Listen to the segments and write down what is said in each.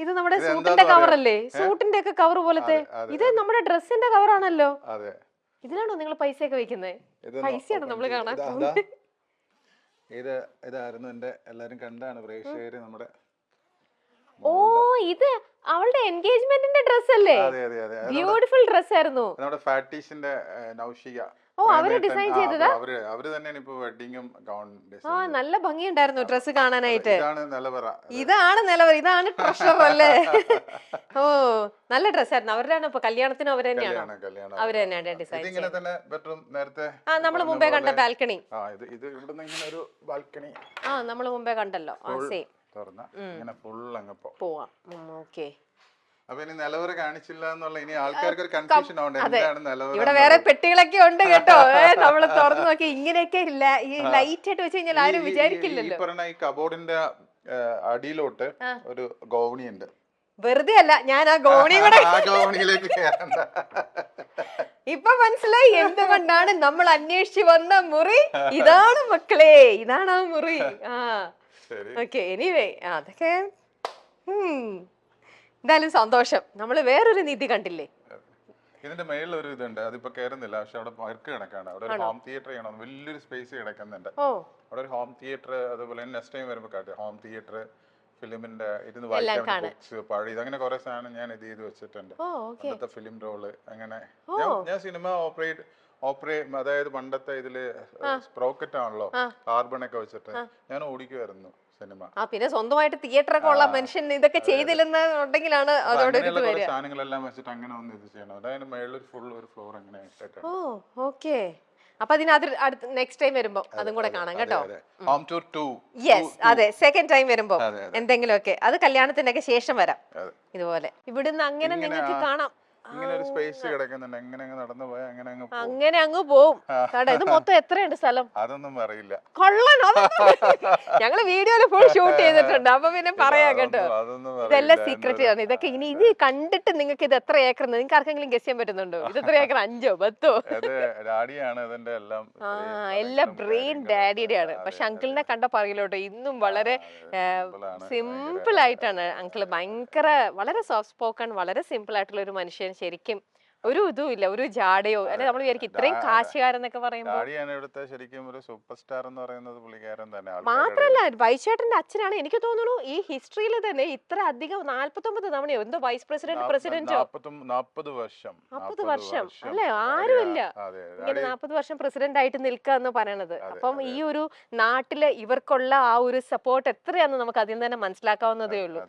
ഇത് നമ്മുടെ സൂട്ടിന്റെ കവർ അല്ലേ സൂട്ടിന്റെ ഒക്കെ കവർ പോലത്തെ. ഇത് നമ്മുടെ ഡ്രസ്സിന്റെ കവർ ആണല്ലോ അതെ. ഇതിലാണോ നിങ്ങൾ പൈസ ഒക്കെ വെക്കുന്നത് പൈസയാണ് നമ്മൾ കാണാൻ ഇതാ, ഇതായിരുന്നു എന്റെ എല്ലാരും കണ്ടാണ് പ്രേക്ഷകര് നമ്മുടെ ഓ ഇത് അവളുടെ എൻഗേജ്മെന്റിന്റെ ഡ്രസ് അല്ലേ ബ്യൂട്ടിഫുൾ ഡ്രസ് ആയിരുന്നു. നമ്മുടെ ഫാറ്റീസിന്റെ നൗഷിക. ഓ അവർ ഡിസൈൻ ചെയ്തതാ? അവർ അവർ തന്നെയാണ് ഇപ്പൊ വെഡിങ്ങും ഗൗൺ ആ നല്ല ഭംഗിയുണ്ടായിരുന്നു ഡ്രസ് കാണാനായിട്ട്. ഇതാണ് നിലവറ ഇതാണ് നിലവർ ഇതാണ് ട്രഷർ അല്ലേ? ഓ നല്ല ഡ്രസ്സായിരുന്നു അവരുടെയാണ് ഇപ്പൊ കല്യാണത്തിന് അവർ തന്നെയാണ്? അവർ തന്നെയാണ് ഡിസൈൻ ഇതിങ്ങനെ തന്നെ ബെഡ്റൂം നേരത്തെ ആ നമ്മൾ മുമ്പേ കണ്ട ബാൽക്കണി ആ ഇത് ഇത് ഇവിടുന്ന് ഇങ്ങനെ ഒരു ബാൽക്കണി ആ നമ്മൾ മുമ്പേ കണ്ടല്ലോ. ആ സെയിം തുറന്ന ഇങ്ങനെ ഫുൾ അങ്ങ് പോവാം. ഓക്കെ അപ്പൊ ഇനി നിലവറ കാണിച്ചില്ല എന്നുള്ള ഇനി ആൾക്കാർക്ക് ഒരു കൺഫ്യൂഷൻ ഇവിടെ വേറെ പെട്ടികളൊക്കെ ഉണ്ട് കേട്ടോ. ഏ നമ്മൾ തുറന്നു നോക്കി. ഇങ്ങനെയൊക്കെ ഇല്ല. ഈ ലൈറ്റ് ആയിട്ട് വെച്ച് കഴിഞ്ഞാൽ ആരും വിചാരിക്കില്ലല്ലോ. ഈ പറഞ്ഞ ഈ കബോർഡിന്റെ അടിയിലോട്ട് ഒരു ഗോവണി ഉണ്ട് വെറുതെ അല്ല ഞാൻ ആ ഗോവണി കൂടെ ഇപ്പൊ മനസ്സിലായി എന്തുകൊണ്ടാണ് നമ്മൾ അന്വേഷിച്ചു വന്ന മുറി? ഇതാണ് മക്കളെ. ഇതാണ് ആ മുറി. ആ. ഓക്കെ എനിവേ അതൊക്കെ ഉം. എന്തായാലും സന്തോഷം. നമ്മൾ വേറൊരു നീതി കണ്ടില്ലേ? ഇതിന്റെ മേളിൽ ഒരു ഇതുണ്ട്. അതിപ്പോ കയറുന്നില്ല പക്ഷെ അവിടെ വർക്ക് കിടക്കാണ്. അവിടെ ഒരു ഹോം തിയേറ്റർ ചെയ്യണം വലിയൊരു സ്പേസ് കിടക്കുന്നുണ്ട്. അവിടെ ഒരു ഹോം തിയേറ്റർ അതുപോലെ നെക്സ്റ്റ് ടൈം വരുമ്പോൾ കാട്ടി. ഹോം തിയേറ്റർ ഫിലിമിന്റെ ഇരുന്ന് വായിക്കാൻ. ബുക്സ് അങ്ങനെ ഇതങ്ങനെ കുറെ സാധനം ഞാൻ ഇത് ചെയ്ത് വെച്ചിട്ടുണ്ട്. അന്നത്തെ പണ്ടത്തെ ഫിലിം റോൾ അങ്ങനെ. ഞാൻ- ഞാൻ സിനിമ ഓപ്പറേറ്റ് ഓപ്പറേറ്റ് അതായത് പണ്ടത്തെ ഇതിൽ സ്പ്രോക്കറ്റ് ആണല്ലോ. കാർബൺ ഒക്കെ വെച്ചിട്ട് ഞാൻ ഓടിക്കുമായിരുന്നു സിനിമ. ആ പിന്നെ സ്വന്തമായിട്ട് തിയേറ്റർ ഒക്കെ ഉള്ള മനുഷ്യൻ ഇതൊക്കെ ചെയ്തില്ലെന്നുണ്ടെങ്കിലാണ് അതോടെ സാധനങ്ങളെല്ലാം വെച്ചിട്ട് അങ്ങനെ ഒന്ന് ഇത് ചെയ്യണം. അതായത് മേളിൽ ഫുൾ ഒരു ഫ്ലോർ അങ്ങനെ ഓ ഓക്കെ. അപ്പൊ അതിനകത്ത് അടുത്ത് നെക്സ്റ്റ് ടൈം വരുമ്പോ അതും കൂടെ കാണാം കേട്ടോ. ഹോം ടൂർ ടു യെസ് അതെ സെക്കൻഡ് ടൈം വരുമ്പോ അതെ, അതെ. എന്തെങ്കിലുമൊക്കെ. അത് കല്യാണത്തിനൊക്കെ ശേഷം വരാം. ഇതുപോലെ. ഇവിടുന്ന് അങ്ങനെ നിങ്ങൾക്ക് കാണാം. ഇങ്ങനെ ഒരു സ്പേസ് കിടക്കുന്നുണ്ട്. അങ്ങനെ അങ്ങ് നടന്നു പോയാൽ അങ്ങനെ അങ്ങ് പോകും അങ്ങനെ അങ്ങ് പോവും. ഇത് മൊത്തം എത്രയുണ്ട് സ്ഥലം? അതൊന്നും അറിയില്ല. കൊള്ളൻ ഞങ്ങൾ വീഡിയോയിൽ ഫുൾ ഷൂട്ട് ചെയ്തിട്ടുണ്ട്. അപ്പൊ പിന്നെ പറയാം കേട്ടോ. ഇതെല്ലാം. സീക്രട്ട് ആണ്. ഇതൊക്കെ ഇനി ഇത് കണ്ടിട്ട് നിങ്ങൾക്ക് ഇത് എത്ര ഏക്കർ നിങ്ങൾക്ക് ആർക്കെങ്കിലും ഗസ് ചെയ്യാൻ പറ്റുന്നുണ്ടോ? ഇത് എത്ര ഏക്കർ? അഞ്ചോ പത്തോ? ഡാഡിയാണ് ഇതിന്റെ എല്ലാം ആ എല്ലാം ബ്രെയിൻ. ഡാഡിയുടെ ആണ് പക്ഷെ അങ്കിളിനെ കണ്ട പറയലോട്ടോ ഇന്നും വളരെ. സിമ്പിൾ ആയിട്ടാണ് അങ്കിൾ ഭയങ്കര വളരെ സോഫ്റ്റ് സ്പോക്കൺ വളരെ സിമ്പിൾ ആയിട്ടുള്ള ഒരു മനുഷ്യൻ. ശരിക്കും ഒരു ഇതും ഇല്ല. ഒരു ജാടയോ. അല്ലെ നമ്മൾ വിചാരിക്കും ഇത്രയും കാശുകാരെന്നൊക്കെ പറയുമ്പോൾ ഡാഡിയാണ് ഇവിടുത്തെ ശരിക്കും ഒരു സൂപ്പർ സ്റ്റാർ എന്ന് പറയുന്നത് പുള്ളിക്കാരൻ തന്നെ. മാത്രല്ല വൈശേട്ടന്റെ അച്ഛനാണ്. എനിക്ക് തോന്നുന്നു ഈ ഹിസ്റ്ററിയിൽ തന്നെ ഇത്ര അധികം നാല്പത്തൊമ്പത് തവണയോ എന്തോ വൈസ് പ്രസിഡന്റ് പ്രസിഡന്റോ നാൽപ്പത് വർഷം. നാപ്പത് വർഷം. അല്ലേ? ആരുമില്ല ഇങ്ങനെ നാൽപ്പത് വർഷം പ്രസിഡന്റ് ആയിട്ട് നിൽക്കുക എന്ന് പറയണത്. അപ്പം ഈ ഒരു നാട്ടിലെ ഇവർക്കുള്ള ആ ഒരു സപ്പോർട്ട് എത്രയാണെന്ന് നമുക്ക് അതിൽ തന്നെ മനസ്സിലാക്കാവുന്നതേ ഉള്ളൂ.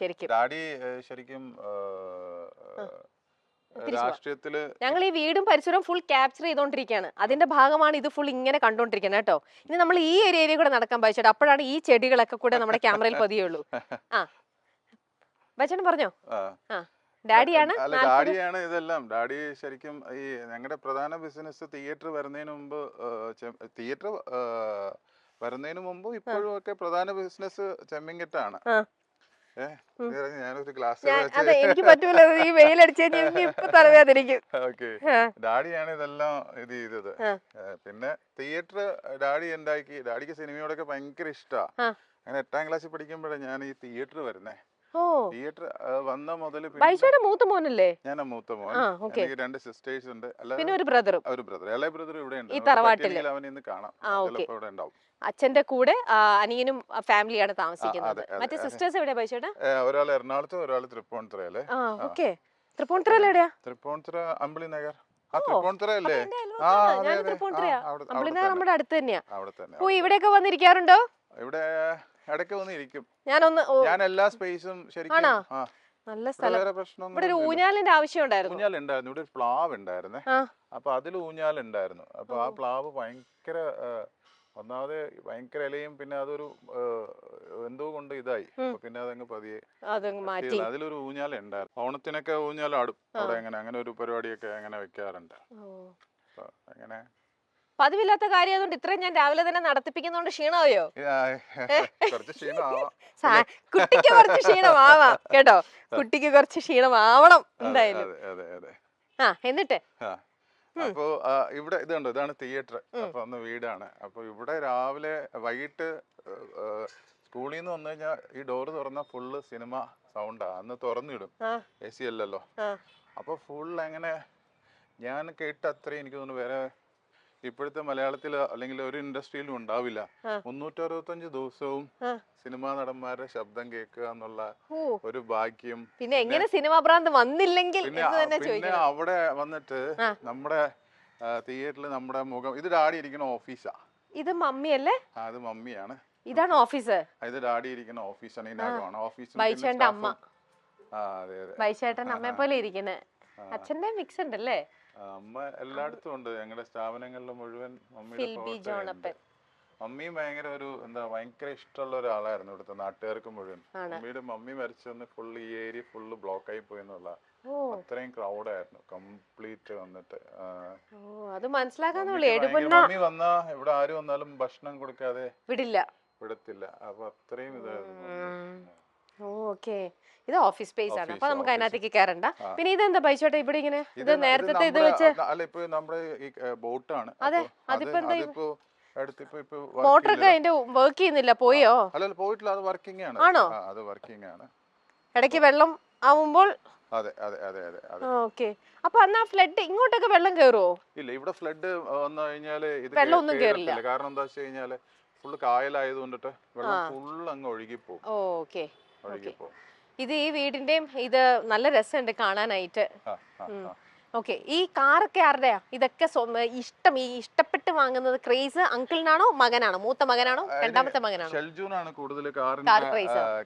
ശരിക്കും. ഡാഡി ശരിക്കും. രാഷ്ട്രീയത്തിൽ ഞങ്ങൾ ഈ വീടും പരിസരവും ഫുൾ ക്യാപ്ചർ ചെയ്തോണ്ടിരിക്കുകയാണ് അതിന്റെ ഭാഗമാണ് ഇത് ഫുൾ ഇങ്ങനെ കണ്ടോണ്ടിരിക്കുന്നത് കേട്ടോ. ഇനി നമ്മൾ ഈ ഒരു ഏരിയ കൂടെ നടക്കാൻ പറ്റും അപ്പോഴാണ് ഈ ചെടികളൊക്കെ കൂടെ നമ്മുടെ ക്യാമറയിൽ പതിയുള്ളൂ. ആ. ബച്ചൻ പറഞ്ഞോ? ആ. ഡാഡിയാണ്? ഡാഡിയാണ് ഇതെല്ലാം. ഡാഡി ശരിക്കും ഈ ഞങ്ങളുടെ പ്രധാന ബിസിനസ് തിയേറ്റർ വരുന്നതിന് മുമ്പ് തിയേറ്റർ വരുന്നതിന് മുമ്പ് ഇപ്പോഴും ഒക്കെ പ്രധാന ബിസിനസ് ചെമ്മിങ്കെട്ടാണ് ഞാനൊരു ഗ്ലാസ് അതെ എനിക്ക് പറ്റൂല. ഈ വെയിലടിച്ച് കഴിഞ്ഞാൽ ഇപ്പൊ തലവേദനിക്കും. ഡാഡിയാണ് ഇതെല്ലാം ഇത് ചെയ്തത്. പിന്നെ തിയേറ്റർ ഡാഡി ഉണ്ടാക്കി ഡാഡിക്ക് സിനിമയോടൊക്കെ ഭയങ്കര ഇഷ്ടാ. അങ്ങനെ എട്ടാം ക്ലാസ്സിൽ പഠിക്കുമ്പോഴാണ് ഞാൻ ഈ തിയേറ്റർ വരുന്നേ. തിയേറ്റർ വന്ന മുതൽ ബൈഷയുടെ മൂത്ത മോനല്ലേ? ഞാൻ മൂത്ത മോൻ. എനിക്ക് രണ്ട് സിസ്റ്റേഴ്സ് ഉണ്ട് പിന്നെ ഒരു ബ്രദറും. ഒരു ബ്രദർ ഇളയ ബ്രദർ ഇവിടെ ഉണ്ട്. ഈ തറവാട്ടിൽ അവൻ ഇന്ന് കാണാം. ഓക്കേ. ഇവിടെ ഉണ്ടാവും. അച്ഛന്റെ കൂടെ അനിയനും ഫാമിലിയാണ് താമസിക്കുന്നത്. മറ്റേ സിസ്റ്റേഴ്സ് എവിടെയാ ബൈച്ചേട്ടാ ഏ, ഒരാൾ എറണാകുളത്തും ഒരാൾ തൃപ്പൂണിത്തുറയിൽ ഓക്കെ. തൃപ്പൂണിത്തുറയിൽ എവിടെയാ? തൃപ്പൂണിത്തുറ അമ്പിളി നഗർ ആ തൃപ്പൂണിത്തുറ അല്ലേ? ആ ഞാൻ അതെ തൃപ്പൂണിത്തുറയാ ആ, അവിടെ- അവിടെ അമ്പിളിനാർ തന്നെ. നമ്മുടെ അടുത്ത് തന്നെയാ. ഇവിടെയൊക്കെ വന്നിരിക്കാറുണ്ടോ? ഇവിടെ ഇടയ്ക്ക് വന്ന് ഇരിക്കും. ഞാനൊന്ന് ഞാൻ എല്ലാ സ്പേസും ശരിക്കും? നല്ല സ്ഥലം. വേറെ ഇവിടെ ഒരു. ഊഞ്ഞാലിന്റെ ആവശ്യം ഉണ്ടായിരുന്നു. ഊഞ്ഞാൽ ഉണ്ടായിരുന്നു ഇവിടെ ഒരു പ്ലാവ് ഉണ്ടായിരുന്നേ. അപ്പൊ അതിൽ ഊഞ്ഞാൽ ഉണ്ടായിരുന്നു അപ്പൊ ആ പ്ലാവ് ഭയങ്കര ഒന്നാമത് ഭയങ്കര ഇലയും പിന്നെ അതൊരു എന്തോ കൊണ്ട് ഇതായി. പിന്നെ അതങ്ങ് പതിയെ. അതിലൊരു ഊഞ്ഞാൽ ഉണ്ടായിരുന്നു ഓണത്തിനൊക്കെ ഊഞ്ഞാൽ ആടും അവിടെ അങ്ങനെ അങ്ങനെ ഒരു പരിപാടിയൊക്കെ അങ്ങനെ വെക്കാറുണ്ട്. അങ്ങനെ പതിവില്ലാത്ത കാര്യം അതുകൊണ്ട് ഇത്രയും ഞാൻ രാവിലെ തന്നെ നടത്തിപ്പിക്കുന്നോണ്ട് ക്ഷീണമായോ? കുട്ടിക്ക് കുറച്ച് ക്ഷീണമാവാം കേട്ടോ? കുട്ടിക്ക് കുറച്ച് ക്ഷീണമാവണം എന്തായാലും. ആ എന്നിട്ട്? അപ്പോ ഇവിടെ ഇവിടെ കണ്ടോ? ഇതാണ് തിയേറ്റർ. അപ്പൊ അന്ന് വീടാണ്. അപ്പൊ ഇവിടെ രാവിലെ വൈകിട്ട് സ്കൂളിൽ നിന്ന് വന്നു കഴിഞ്ഞാൽ ഈ ഡോർ തുറന്ന ഫുള്ള് സിനിമ സൗണ്ടാ അന്ന് തുറന്നിടും. എ സി അല്ലല്ലോ. അപ്പൊ ഫുൾ അങ്ങനെ ഞാൻ കേട്ട അത്രയും എനിക്ക് തോന്നുന്നു വേറെ ഇപ്പോഴത്തെ മലയാളത്തിൽ അല്ലെങ്കിൽ ഒരു ഇൻഡസ്ട്രിയിലും ഉണ്ടാവില്ല. മുന്നൂറ്ററുപത്തഞ്ച് ദിവസവും. സിനിമാ നടന്മാരുടെ ശബ്ദം കേൾക്കുക എന്നുള്ള ഒരു ഭാഗ്യം പിന്നെ എങ്ങനെ സിനിമാ ഭ്രാന്ത് വന്നില്ലെങ്കിൽ പിന്നെ അവിടെ വന്നിട്ട് നമ്മുടെ തിയേറ്ററിൽ നമ്മുടെ മുഖം ഇത് ഡാഡി ഇരിക്കുന്ന ഓഫീസാ. ഇത് മമ്മിയല്ലേ? അത് മമ്മിയാണ്. ഇതാണ് ഓഫീസ്. ഇത് ഡാഡി ഇരിക്കുന്ന ഓഫീസാണ് ഇതിനകമാണ് ഓഫീസ് ബൈച്ചേട്ടന്റെ അമ്മ. ബൈച്ചേട്ടൻ അമ്മയെ പോലെ ഇരിക്കുന്നത് അച്ഛന്റെ മിക്സ് ഉണ്ടല്ലേ? അമ്മ എല്ലായിടത്തും ഉണ്ട്. ഞങ്ങളുടെ സ്ഥാപനങ്ങളിൽ മുഴുവൻ മമ്മിയുടെ ഉണ്ട്. മമ്മിയും ഭയങ്കര ഒരു എന്താ ഭയങ്കര ഇഷ്ടമുള്ള ഒരാളായിരുന്നു ഇവിടുത്തെ നാട്ടുകാർക്ക് മുഴുവൻ. മമ്മിയുടെ മമ്മി മരിച്ചൊന്ന് ഫുൾ ഈ ഏരിയ ഫുള്ള് ബ്ലോക്ക് ആയി പോയി എന്നുള്ള അത്രയും അത്രയും ക്രൗഡായിരുന്നു കംപ്ലീറ്റ് വന്നിട്ട് അത് മനസ്സിലാക്കാൻ മമ്മി വന്നാ ഇവിടെ ആര് വന്നാലും ഭക്ഷണം കൊടുക്കാതെ വിടില്ല. വിടത്തില്ല. അപ്പൊ അത്രയും ഇതായിരുന്നു ഓക്കെ. ഇത് ഓഫീസ് സ്പേസ് ആണ്. അപ്പൊ നമുക്ക്. അതിനകത്തേക്ക് കയറണ്ട. പിന്നെ ഇതെന്താ പൈസോട്ടെ ഇവിടെ ഇങ്ങനെ? ഇത് നേരത്തെ ഇത് വെച്ച് അല്ല ഇപ്പൊ നമ്മുടെ ഈ ബോട്ടാണ്. അതെ, അതിപ്പോ എന്താ മോട്ടറൊക്കെ അതിന്റെ വർക്ക് ചെയ്യുന്നില്ല പോയോ? അല്ല പോയിട്ടില്ല അത് വർക്കിംഗ് ആണ്. ആണോ? അത് വർക്കിംഗ് ആണ്. ഇടയ്ക്ക് വെള്ളം ആവുമ്പോൾ? അതെ അതെ അതെ അതെ ഓക്കെ. അപ്പൊ അന്ന് ഫ്ലഡ് ഇങ്ങോട്ടൊക്കെ വെള്ളം കയറുമോ ഇല്ല ഇവിടെ ഫ്ലഡ് വന്നു കഴിഞ്ഞാൽ ഇത് വെള്ളം ഒന്നും കേറില്ല. കാരണം എന്താ വെച്ച് കഴിഞ്ഞാൽ ഫുള്ള് കായലായതുകൊണ്ടിട്ട് വെള്ളം ഫുള്ള് അങ്ങ് പോകും ഓക്കെ. ഇത് ഈ വീടിന്റെയും ഇത് നല്ല രസമുണ്ട് കാണാനായിട്ട്. ഓക്കെ ഈ കാറൊക്കെ ആരുടെയാ? ഇതൊക്കെ ഇഷ്ടം ഈ ഇഷ്ടപ്പെട്ട് വാങ്ങുന്നത് ക്രേസ് അങ്കിളിനാണോ മകനാണോ? മൂത്ത മകനാണോ? രണ്ടാമത്തെ മകനാണോ? ഷെൽജൂനാണ് കൂടുതൽ?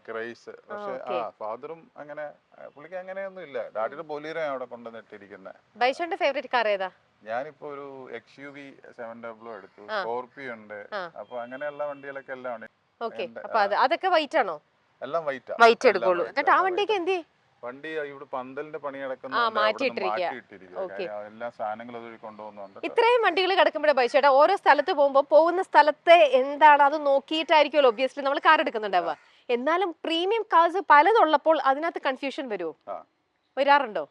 ക്രൈസ്. പക്ഷെ ഫാദറും അങ്ങനെ ആ, പുള്ളിക്ക് അങ്ങനെയൊന്നും ഇല്ല. ഡാഡിയുടെ അവിടെ കൊണ്ടുവന്നിട്ടിരിക്കുന്നത് ബൈഷോന്റെ ഫേവറേറ്റ് കാർ ഏതാ? ഞാനിപ്പോ ഒരു X U V seven W എടുത്തു. സ്കോർപിയോ ഉണ്ട്. അപ്പൊ അങ്ങനെയുള്ള വണ്ടികളൊക്കെ എല്ലാം ഉണ്ട്. ഓക്കെ. അപ്പൊ അതൊക്കെ വൈറ്റ് ആണോ? എല്ലാം വൈറ്റ്. വൈറ്റ് എടുക്കുള്ളൂ. എന്നിട്ട് ആ വണ്ടിയൊക്കെ എന്ത്? വണ്ടി ഇവിടെ പന്തലിന്റെ പണി. എല്ലാ സാധനങ്ങളും കൊണ്ടുപോകുന്നുണ്ട് ഇത്രയും വണ്ടികൾ കിടക്കുമ്പോഴേ ചേട്ടാ ഓരോ സ്ഥലത്ത് പോകുമ്പോൾ പോകുന്ന സ്ഥലത്തെ എന്താണ് അത് നോക്കിയിട്ടായിരിക്കുമല്ലോ ഒബ്വിയസ്ലി നമ്മൾ കാർ എടുക്കുന്നുണ്ടാവുക. എന്നാലും പ്രീമിയം കാർസ് പലതുള്ളപ്പോൾ അതിനകത്ത് കൺഫ്യൂഷൻ വരുമോ. വരാറുണ്ടോ?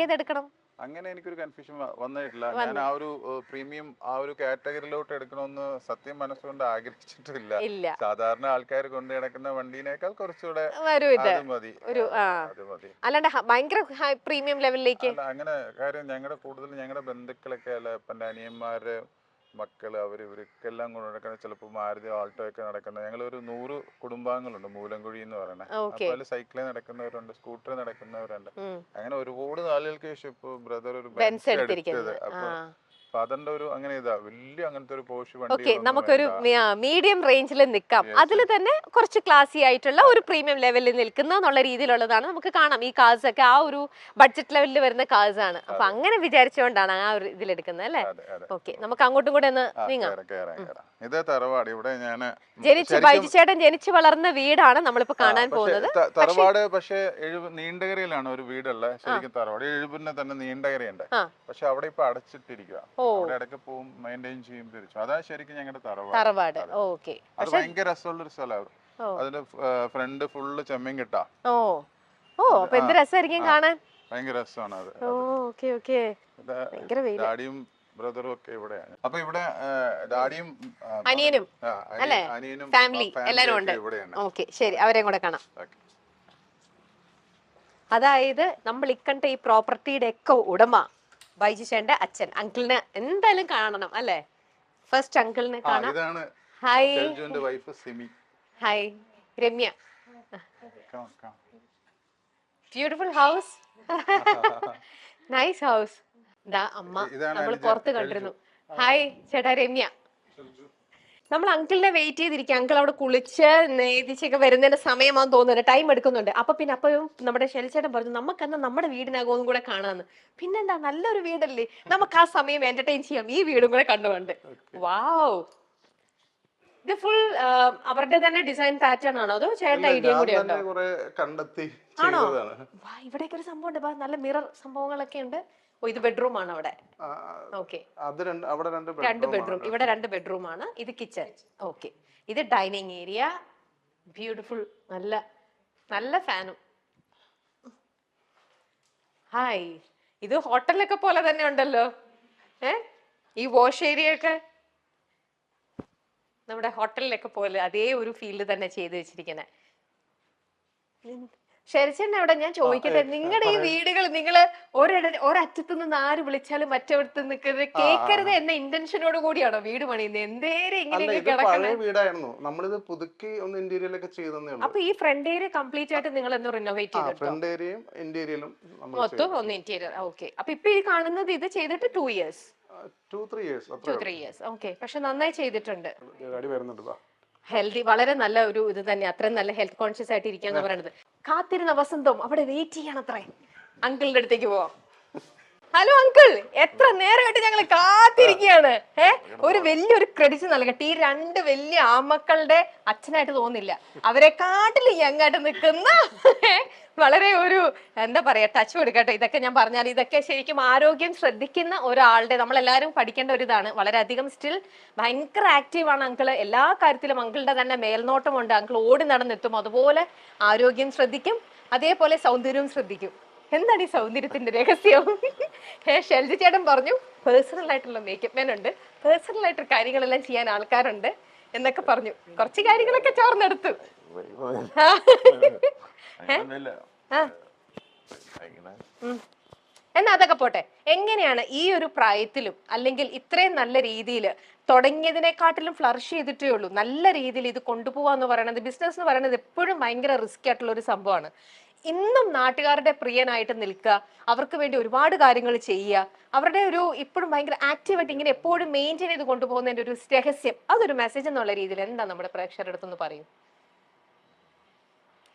ഏതെടുക്കണം? അങ്ങനെ എനിക്കൊരു കൺഫ്യൂഷൻ വന്നിട്ടില്ല. ഞാൻ ആ ഒരു പ്രീമിയം ആ ഒരു കാറ്റഗറിയിലോട്ട് എടുക്കണമെന്ന് സത്യം മനസ്സുകൊണ്ട് ആഗ്രഹിച്ചിട്ടില്ല. സാധാരണ ആൾക്കാർ കൊണ്ട് നടക്കുന്ന വണ്ടീനേക്കാൾ കുറച്ചുകൂടെ മതി. അല്ലാണ്ട് ഭയങ്കര പ്രീമിയം ലെവലിലേക്ക് അങ്ങനെ കാര്യം ഞങ്ങളുടെ കൂടുതൽ ഞങ്ങളുടെ ബന്ധുക്കളൊക്കെ അല്ല ഇപ്പം എന്റെ അനിയന്മാര് അവർ ഇവർക്കെല്ലാം കൊണ്ട് നടക്കുന്ന ചിലപ്പോൾ മാരുതി ആൾട്ടോ ഒക്കെ നടക്കുന്ന ഞങ്ങൾ ഒരു നൂറ് കുടുംബാംഗങ്ങളുണ്ട് മൂലംകുഴി എന്ന് പറയുന്നത് അതുപോലെ സൈക്കിളിൽ നടക്കുന്നവരുണ്ട് സ്കൂട്ടറിൽ നടക്കുന്നവരുണ്ട്. അങ്ങനെ ഒരുപാട് നാളുകൾക്ക് ശേഷം ഇപ്പൊ ബ്രദർ ഒരു ബെൻസ് എടുത്തത്. അപ്പൊ ഫാദറിന്റെ ഒരു അങ്ങനെ ഇതാ വലിയ അങ്ങനത്തെ ഒരു പോഷ് വണ്ടി നമുക്കൊരു മീഡിയം റേഞ്ചിൽ നിൽക്കാം അതിൽ തന്നെ കുറച്ച് ക്ലാസി ആയിട്ടുള്ള ഒരു പ്രീമിയം ലെവലിൽ നിൽക്കുന്ന എന്നുള്ള രീതിയിലുള്ളതാണ് നമുക്ക് കാണാം. ഈ കാർസ് ഒക്കെ ആ ഒരു ബഡ്ജറ്റ് ലെവലിൽ വരുന്ന കാർസ് ആണ്. അപ്പൊ അങ്ങനെ വിചാരിച്ചുകൊണ്ടാണ് ആ ഒരു ഇതിലെടുക്കുന്നത് അല്ലേ? ഓക്കെ നമുക്ക് അങ്ങോട്ടും കൂടെ ഒന്ന് നീങ്ങാം. ഇത് തറവാട് ഇവിടെ ഞാൻ ജനിച്ച് ബൈജു ചേട്ടൻ ജനിച്ചു വളർന്ന വീടാണ് നമ്മളിപ്പോ കാണാൻ പോകുന്നത്. തറവാട് പക്ഷേ നീണ്ടകരയിലാണ് ഒരു വീടുള്ളത്. ശരിക്കും തറവാട് എഴുപിന് തന്നെ നീണ്ടകരയുണ്ട്. പക്ഷെ അവിടെ ഇപ്പൊ അടച്ചിട്ടിരിക്കുക അവിടെ ഇടയ്ക്ക് പോവും മെയിന്റെയിൻ ചെയ്യും തിരിച്ചു അതാ ശരിക്കും ഞങ്ങളുടെ തറവാട്. തറവാട്. അതെ. ഓക്കെ. അത് ഭയങ്കര രസമുള്ള ഒരു സ്ഥലമാണ് ഓ. അതിന്റെ ഫ്രണ്ട് ഫുള്ള് ചെമ്മീൻ കിട്ടാ. ഓ. ഓ അപ്പൊ എന്ത് രസമായിരിക്കും കാണാൻ? ഭയങ്കര രസമാണ് അത്. ഓ ഓക്കെ ഓക്കെ. ഇത് ഭയങ്കര വെയിൽ. ഡാഡിയും ബ്രദറും ഒക്കെ ഇവിടെയാണ്. അപ്പൊ ഇവിടെ ഡാഡിയും അനിയനും അല്ലേ? അനിയനും ഫാമിലി എല്ലാരും ഉണ്ട്. ഓക്കെ ശരി അവരെയും കൂടെ കാണാം. അതായത് നമ്മൾ ഇക്കണ്ട ഈ പ്രോപ്പർട്ടിയുടെ ഒക്കെ ഉടമ ബൈജു ചേട്ടന്റെ അച്ഛൻ അങ്കിളിനെ എന്തായാലും കാണണം അല്ലെ? ഫസ്റ്റ് അങ്കിളിനെ ആ കാണാം. ഇതാണ് hi wife Simi. Hi Ramya. Beautiful house nice house ദാ അമ്മ. നമ്മൾ പുറത്ത് കണ്ടിരുന്നു. ഹായ് ചേട്ടാ രമ്യ. നമ്മൾ അങ്കിളിനെ വെയിറ്റ് ചെയ്തിരിക്കുക. അങ്കിൾ അവിടെ കുളിച്ച് നേതിച്ചൊക്കെ വരുന്നതിന്റെ സമയമാണെന്ന് തോന്നുന്നുണ്ട് ടൈം എടുക്കുന്നുണ്ട്. അപ്പൊ പിന്നെ അപ്പോഴും നമ്മുടെ ഷെൽച്ചേട്ടൻ പറഞ്ഞു നമുക്കെന്നാ നമ്മുടെ വീടിനകവും കൂടെ കാണാന്ന് പിന്നെന്താ? നല്ലൊരു വീടല്ലേ? നമുക്ക് ആ സമയം എന്റർടൈൻ ചെയ്യാം. ഈ വീടും കൂടെ കണ്ടുകൊണ്ട് വാവ് ഇത് ഫുൾ അവരുടെ തന്നെ ഡിസൈൻ പാറ്റേൺ ആണോ? അതോ ചേട്ടന്റെ ഐഡിയ കൂടി ആണോ? ഇവിടെയൊക്കെ ഒരു സംഭവം ഉണ്ട് നല്ല മിറർ സംഭവങ്ങളൊക്കെ ഉണ്ട്. ഓ ഇത് ബെഡ്റൂം ആണ് അവിടെ. ഓക്കെ അത് രണ്ട് അവിടെ രണ്ട് രണ്ട് ബെഡ്റൂം ഇവിടെ രണ്ട് ബെഡ്റൂം ആണ്. ഇത് കിച്ചൺ ഓക്കെ ഇത് ഡൈനിങ് ഏരിയ ബ്യൂട്ടിഫുൾ നല്ല നല്ല ഫാനും ഹായ് ഇത് ഹോട്ടലൊക്കെ പോലെ തന്നെ ഉണ്ടല്ലോ. ഏ? ഈ വാഷ് ഏരിയ ഒക്കെ നമ്മുടെ ഹോട്ടലിലൊക്കെ പോലെ അതേ ഒരു ഫീൽഡ് തന്നെ ചെയ്തു വെച്ചിരിക്കുന്നത് ശരിച്ചേട്ടൻ അവിടെ ഞാൻ ചോദിക്കട്ടെ നിങ്ങളുടെ ഈ വീടുകൾ നിങ്ങൾ ഒരിട ഒരറ്റത്തു നിന്ന് ആര് വിളിച്ചാലും മറ്റവിടത്ത് നിൽക്കുന്നത് കേൾക്കരുത് എന്ന ഇന്റൻഷനോട് കൂടിയാണോ വീട് പണിയുന്നത്? എന്തേരെ ഇങ്ങനെ വീടായിരുന്നു. നമ്മളിത് പുതുക്കി ഒന്ന് ചെയ്തേ അപ്പൊ ഈ ഫ്രണ്ട് ഏരിയ കംപ്ലീറ്റ് ആയിട്ട് നിങ്ങൾ ഒന്ന് റിനോവേറ്റ് ചെയ്തു ഫ്രണ്ട് ഏരിയയും ഇന്റീരിയലും മൊത്തം ഒന്ന് ഇന്റീരിയർ ഓക്കെ അപ്പൊ ഇപ്പൊ ഈ കാണുന്നത് ഇത് ചെയ്തിട്ട് two years two three years two three years okay പക്ഷെ നന്നായി ചെയ്തിട്ടുണ്ട്. ഹെൽത്തി വളരെ നല്ല ഒരു ഇത് തന്നെ. അത്രയും നല്ല ഹെൽത്ത് കോൺഷ്യസ് ആയിട്ട് ഇരിക്കുക എന്ന് പറയുന്നത് കാത്തിരുന്ന വസന്തം അവിടെ വെയിറ്റ് ചെയ്യണത്രേ. അങ്കിളിന്റെ അടുത്തേക്ക് പോവാം. ഹലോ അങ്കിൾ എത്ര നേരമായിട്ട് ഞങ്ങൾ കാത്തിരിക്കുകയാണ്. ഏ? ഒരു വലിയൊരു ക്രെഡിറ്റ് നൽകട്ടെ. ഈ രണ്ട് വലിയ ആമക്കളുടെ അച്ഛനായിട്ട് തോന്നില്ല അവരെ കാട്ടിൽ യങ്ങായിട്ട് നിൽക്കുന്ന വളരെ ഒരു എന്താ പറയാ ടച്ച് കൊടുക്കട്ടെ. ഇതൊക്കെ ഞാൻ പറഞ്ഞാൽ ഇതൊക്കെ ശരിക്കും ആരോഗ്യം ശ്രദ്ധിക്കുന്ന ഒരാളുടെ നമ്മളെല്ലാവരും പഠിക്കേണ്ട ഒരു ഇതാണ്. വളരെയധികം സ്റ്റിൽ ഭയങ്കര ആക്റ്റീവ് ആണ് അങ്കിൾ എല്ലാ കാര്യത്തിലും അങ്കിളുടെ തന്നെ മേൽനോട്ടമുണ്ട്. അങ്കിൾ ഓടി നടന്നെത്തും. അതുപോലെ ആരോഗ്യം ശ്രദ്ധിക്കും. അതേപോലെ സൗന്ദര്യവും ശ്രദ്ധിക്കും. എന്താണ് ഈ സൗന്ദര്യത്തിന്റെ രഹസ്യം? ഹേ ഷെൽജി ചേട്ടൻ പറഞ്ഞു പേഴ്സണൽ ആയിട്ടുള്ള മേക്കപ്പ് മാൻ ഉണ്ട്. പേഴ്സണൽ ആയിട്ട് കാര്യങ്ങളെല്ലാം ചെയ്യാൻ ആൾക്കാരുണ്ട് എന്നൊക്കെ പറഞ്ഞു. കുറച്ച് കാര്യങ്ങളൊക്കെ ചോർന്നെടുത്തു. എന്നാ അതൊക്കെ പോട്ടെ. എങ്ങനെയാണ് ഈ ഒരു പ്രായത്തിലും അല്ലെങ്കിൽ ഇത്രയും നല്ല രീതിയിൽ തുടങ്ങിയതിനെക്കാട്ടിലും ഫ്ലറിഷ് ചെയ്തിട്ടേ ഉള്ളൂ? നല്ല രീതിയിൽ ഇത് കൊണ്ടുപോകാന്ന് പറയുന്നത് ബിസിനസ് എന്ന് പറയുന്നത് എപ്പോഴും ഭയങ്കര റിസ്ക് ആയിട്ടുള്ള ഒരു സംഭവമാണ്. ഇന്നും നാട്ടുകാരുടെ പ്രിയനായിട്ട് നിൽക്കുക അവർക്ക് വേണ്ടി ഒരുപാട് കാര്യങ്ങൾ ചെയ്യുക അവരുടെ ഒരു ഇപ്പോഴും ഭയങ്കര ആക്റ്റീവായിട്ട് ഇങ്ങനെ എപ്പോഴും മെയിന്റെയിൻ ചെയ്ത് കൊണ്ടുപോകുന്നതിന്റെ ഒരു രഹസ്യം അതൊരു മെസ്സേജ് എന്നുള്ള രീതിയിൽ എന്താ നമ്മുടെ പ്രേക്ഷകരുടെ അടുത്തൊന്ന് പറയും?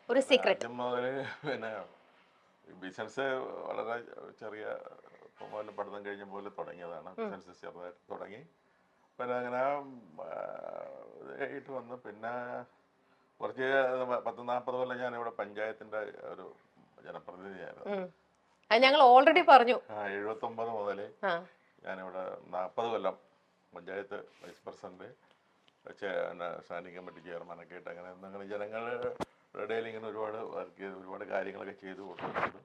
ഒരു സീക്രട്ട് പിന്നെ ബിസിനസ് വളരെ ചെറിയ പഠനം കഴിഞ്ഞ പോലെ തുടങ്ങിയതാണ്. ബിസിനസ് ചെറുതായിട്ട് തുടങ്ങി. പിന്നെ അങ്ങനെ ആയിട്ട് വന്ന്. പിന്നെ കുറച്ച് പത്ത് നാൽപ്പത് കൊല്ലം ഞാൻ ഇവിടെ പഞ്ചായത്തിന്റെ ഒരു ജനപ്രതിനിധിയായിരുന്നു. ഞങ്ങൾ ഓൾറെഡി പറഞ്ഞു. എഴുപത്തി ഒമ്പത് മുതൽ ഞാനിവിടെ നാൽപ്പത് കൊല്ലം panchayat vice president standing committee ചെയർമാനൊക്കെ ആയിട്ട് അങ്ങനെ അങ്ങനെ ജനങ്ങളുടെ ഇടയിൽ ഇങ്ങനെ ഒരുപാട് വർക്ക് ചെയ്ത് ഒരുപാട് കാര്യങ്ങളൊക്കെ ചെയ്തു കൊടുത്തിട്ടുണ്ട്.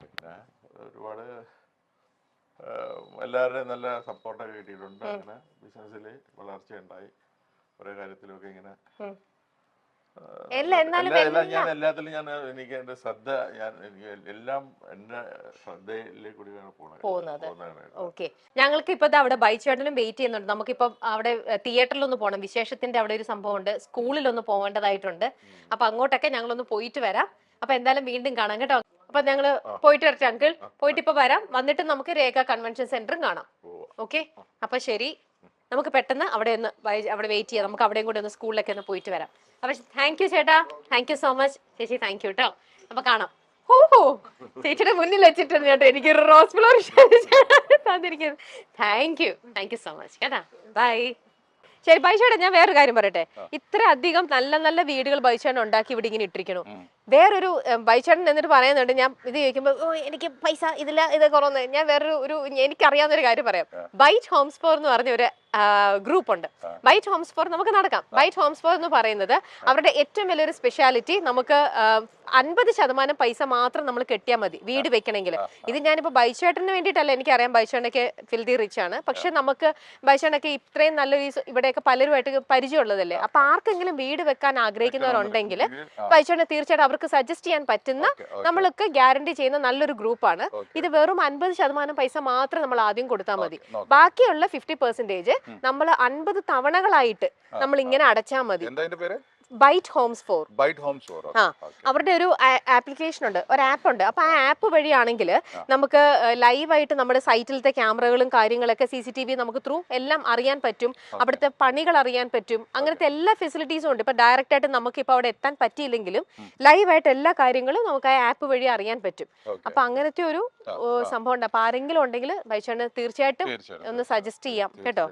പിന്നെ ഒരുപാട് എല്ലാവരുടെയും നല്ല സപ്പോർട്ടൊക്കെ കിട്ടിയിട്ടുണ്ട്. അങ്ങനെ ബിസിനസ്സിൽ വളർച്ച ഉണ്ടായി കുറേ കാര്യത്തിലൊക്കെ ഇങ്ങനെ ഞാൻ എല്ലാത്തിലും ഞാൻ എനിക്ക് എന്റെ ശ്രദ്ധ ഞാൻ എനിക്ക് എല്ലാം എന്റെ ശ്രദ്ധയിലേക്ക് കൂടിയാണ് പോകുന്നത്. ഓക്കെ. ഞങ്ങൾക്ക് ഇപ്പൊ അവിടെ ബൈച്ചേട്ടനും വെയിറ്റ് ചെയ്യുന്നുണ്ട്. നമുക്കിപ്പോ അവിടെ തിയേറ്ററിൽ ഒന്ന് പോകണം വിശേഷത്തിന്റെ അവിടെ ഒരു സംഭവം ഉണ്ട് സ്കൂളിൽ ഒന്ന് പോകേണ്ടതായിട്ടുണ്ട് അപ്പൊ അങ്ങോട്ടൊക്കെ ഞങ്ങളൊന്ന് പോയിട്ട് വരാം. അപ്പൊ എന്തായാലും വീണ്ടും കാണാം കേട്ടോ. അപ്പൊ ഞങ്ങൾ പോയിട്ട് വരട്ടെ അങ്കിൾ? പോയിട്ട് ഇപ്പൊ വരാം. വന്നിട്ട് നമുക്ക് രേഖ കൺവെൻഷൻ സെന്ററും കാണാം. ഓക്കെ? അപ്പൊ ശരി. നമുക്ക് പെട്ടെന്ന് അവിടെ ഒന്ന് അവിടെ വെയിറ്റ് ചെയ്യാം. നമുക്ക് അവിടെയും കൂടെ ഒന്ന് സ്കൂളിലൊക്കെ ഒന്ന് പോയിട്ട് വരാം. അപ്പൊ താങ്ക് യു ചേട്ടാ. താങ്ക് യു സോ മച്ച് ചേച്ചി താങ്ക് യു കേട്ടോ അപ്പൊ കാണാം. ഓഹോ ചേച്ചിയുടെ മുന്നിൽ വെച്ചിട്ടുണ്ട് കേട്ടോ. എനിക്ക് റോസ് ഫ്ലോർ തന്നിരിക്കുന്നത്. Thank you thank you so much കേട്ടാ. ബൈ ശരി ബൈഷേട്ടാ ഞാൻ വേറൊരു കാര്യം പറയട്ടെ? ഇത്ര അധികം നല്ല നല്ല വീടുകൾ ബൈഷേട്ടൻ ഉണ്ടാക്കി ഇവിടെ ഇങ്ങനെ ഇട്ടിരിക്കണു. വേറൊരു ബൈച്ചേട്ടൻ എന്നിട്ട് പറയുന്നുണ്ട്. ഞാൻ ഇത് ചോദിക്കുമ്പോൾ ഓ എനിക്ക് പൈസ ഇതില്ല ഇത് കുറവെന്ന്. ഞാൻ വേറൊരു ഒരു എനിക്കറിയാവുന്ന ഒരു കാര്യം പറയാം. ബൈറ്റ് ഹോംസ് ഫോർ എന്ന് പറഞ്ഞ ഒരു ഗ്രൂപ്പ് ഉണ്ട് ബൈറ്റ് ഹോംസ് ഫോർ നമുക്ക് നടക്കാം. ബൈറ്റ് ഹോംസ് ഫോർ എന്ന് പറയുന്നത് അവരുടെ ഏറ്റവും വലിയൊരു സ്പെഷ്യാലിറ്റി നമുക്ക് അൻപത് ശതമാനം പൈസ മാത്രം നമ്മൾ കെട്ടിയാൽ മതി വീട് വെക്കണമെങ്കിൽ. ഇത് ഞാനിപ്പോൾ ബൈച്ചേട്ടന് വേണ്ടിയിട്ടല്ല എനിക്കറിയാം ബൈച്ചേട്ടനൊക്കെ ഫിൽതി റിച്ച് ആണ്. പക്ഷെ നമുക്ക് ബൈച്ചേട്ടനൊക്കെ ഇത്രയും നല്ലൊരു ഇവിടെയൊക്കെ പലരുമായിട്ട് പരിചയമുള്ളതല്ലേ? അപ്പൊ ആർക്കെങ്കിലും വീട് വെക്കാൻ ആഗ്രഹിക്കുന്നവരുണ്ടെങ്കിൽ ബൈച്ചേട്ടനെ തീർച്ചയായിട്ടും അവർക്ക് സജസ്റ്റ് ചെയ്യാൻ പറ്റുന്ന. നമ്മൾക്ക് ഗ്യാരണ്ടി ചെയ്യുന്ന നല്ലൊരു ഗ്രൂപ്പാണ്. ഇത് വെറും അൻപത് ശതമാനം പൈസ മാത്രം നമ്മൾ ആദ്യം കൊടുത്താൽ മതി. ബാക്കിയുള്ള ഫിഫ്റ്റി പെർസെന്റേജ് നമ്മൾ അൻപത് തവണകളായിട്ട് നമ്മൾ ഇങ്ങനെ അടച്ചാൽ മതി Bite Homes for Bite Homes for ആ അവരുടെ ഒരു ആപ്ലിക്കേഷൻ ഉണ്ട് ഒരു ആപ്പ് ഉണ്ട്. അപ്പൊ ആ ആപ്പ് വഴിയാണെങ്കിൽ നമുക്ക് ലൈവായിട്ട് നമ്മുടെ സൈറ്റിലത്തെ ക്യാമറകളും കാര്യങ്ങളൊക്കെ സി സി ടി വി നമുക്ക് ത്രൂ എല്ലാം അറിയാൻ പറ്റും. അവിടുത്തെ പണികൾ അറിയാൻ പറ്റും. അങ്ങനത്തെ എല്ലാ ഫെസിലിറ്റീസും ഉണ്ട്. ഇപ്പൊ ഡയറക്റ്റ് ആയിട്ട് നമുക്ക് ഇപ്പൊ അവിടെ എത്താൻ പറ്റിയില്ലെങ്കിലും ലൈവായിട്ട് എല്ലാ കാര്യങ്ങളും നമുക്ക് ആ ആപ്പ് വഴി അറിയാൻ പറ്റും. അപ്പൊ അങ്ങനത്തെ ഒരു സംഭവം ഉണ്ട്. അപ്പൊ ആരെങ്കിലും ഉണ്ടെങ്കിൽ തീർച്ചയായിട്ടും തീർച്ചയായിട്ടും. ഒന്ന് സജസ്റ്റ് ചെയ്യാം കേട്ടോ?